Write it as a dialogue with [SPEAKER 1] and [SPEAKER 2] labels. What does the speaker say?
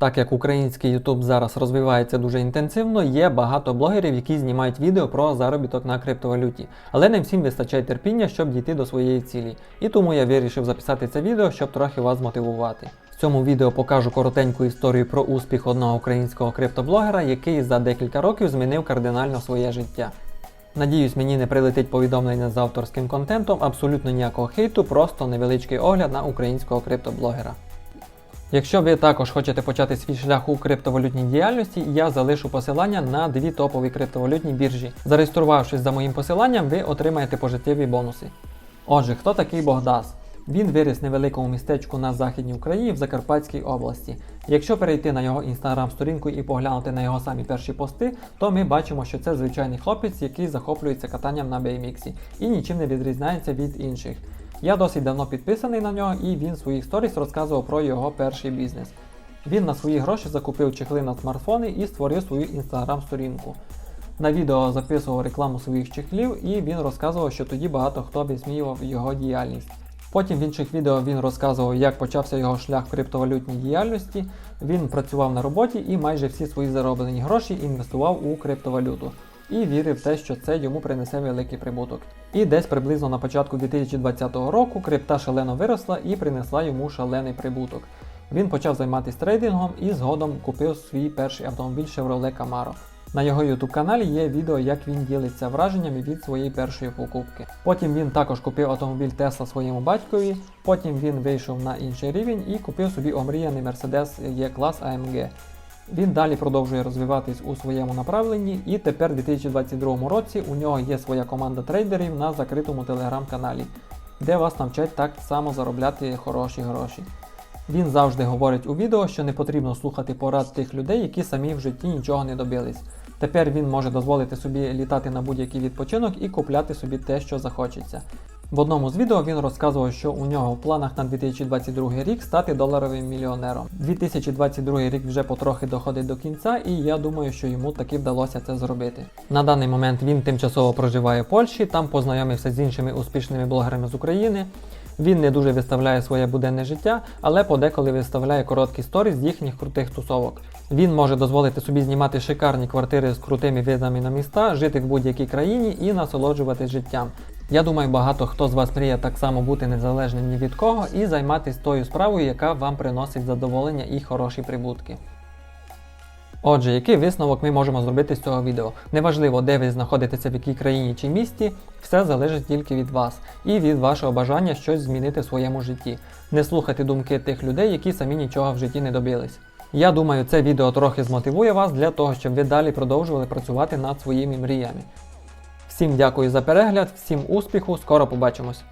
[SPEAKER 1] Так як український YouTube зараз розвивається дуже інтенсивно, є багато блогерів, які знімають відео про заробіток на криптовалюті, але не всім вистачає терпіння, щоб дійти до своєї цілі. І тому я вирішив записати це відео, щоб трохи вас мотивувати. В цьому відео покажу коротеньку історію про успіх одного українського криптоблогера, який за декілька років змінив кардинально своє життя. Надіюсь, мені не прилетить повідомлення з авторським контентом, абсолютно ніякого хейту, просто невеличкий огляд на українського криптоблогера. Якщо ви також хочете почати свій шлях у криптовалютній діяльності, я залишу посилання на дві топові криптовалютні біржі. Зареєструвавшись за моїм посиланням, ви отримаєте пожиттєві бонуси. Отже, хто такий Богдас? Він виріс невеликому містечку на Західній Україні в Закарпатській області. Якщо перейти на його інстаграм-сторінку і поглянути на його самі перші пости, то ми бачимо, що це звичайний хлопець, який захоплюється катанням на BMX і нічим не відрізняється від інших. Я досить давно підписаний на нього, і він в своїх сторіс розказував про його перший бізнес. Він на свої гроші закупив чехли на смартфони і створив свою інстаграм-сторінку. На відео записував рекламу своїх чехлів, і він розказував, що тоді багато хто висміював його діяльність. Потім в інших відео він розказував, як почався його шлях в криптовалютній діяльності. Він працював на роботі і майже всі свої зароблені гроші інвестував у криптовалюту і вірив в те, що це йому принесе великий прибуток. І десь приблизно на початку 2020 року крипта шалено виросла і принесла йому шалений прибуток. Він почав займатися трейдингом і згодом купив свій перший автомобіль Chevrolet Camaro. На його YouTube каналі є відео, як він ділиться враженнями від своєї першої покупки. Потім він також купив автомобіль Tesla своєму батькові, потім він вийшов на інший рівень і купив собі омріяний Mercedes E-клас AMG. Він далі продовжує розвиватись у своєму направленні, і тепер у 2022 році у нього є своя команда трейдерів на закритому телеграм-каналі, де вас навчать так само заробляти хороші гроші. Він завжди говорить у відео, що не потрібно слухати порад тих людей, які самі в житті нічого не добились. Тепер він може дозволити собі літати на будь-який відпочинок і купляти собі те, що захочеться. В одному з відео він розказував, що у нього в планах на 2022 рік стати доларовим мільйонером. 2022 рік вже потрохи доходить до кінця, і я думаю, що йому таки вдалося це зробити. На даний момент він тимчасово проживає в Польщі, там познайомився з іншими успішними блогерами з України. Він не дуже виставляє своє буденне життя, але подеколи виставляє короткі сторіс з їхніх крутих тусовок. Він може дозволити собі знімати шикарні квартири з крутими видами на міста, жити в будь-якій країні і насолоджуватись життям. Я думаю, багато хто з вас мріє так само бути незалежним ні від кого і займатися тою справою, яка вам приносить задоволення і хороші прибутки. Отже, який висновок ми можемо зробити з цього відео? Неважливо, де ви знаходитеся в якій країні чи місті, все залежить тільки від вас і від вашого бажання щось змінити в своєму житті. Не слухайте думки тих людей, які самі нічого в житті не добились. Я думаю, це відео трохи змотивує вас для того, щоб ви далі продовжували працювати над своїми мріями. Всім дякую за перегляд, всім успіху, скоро побачимось!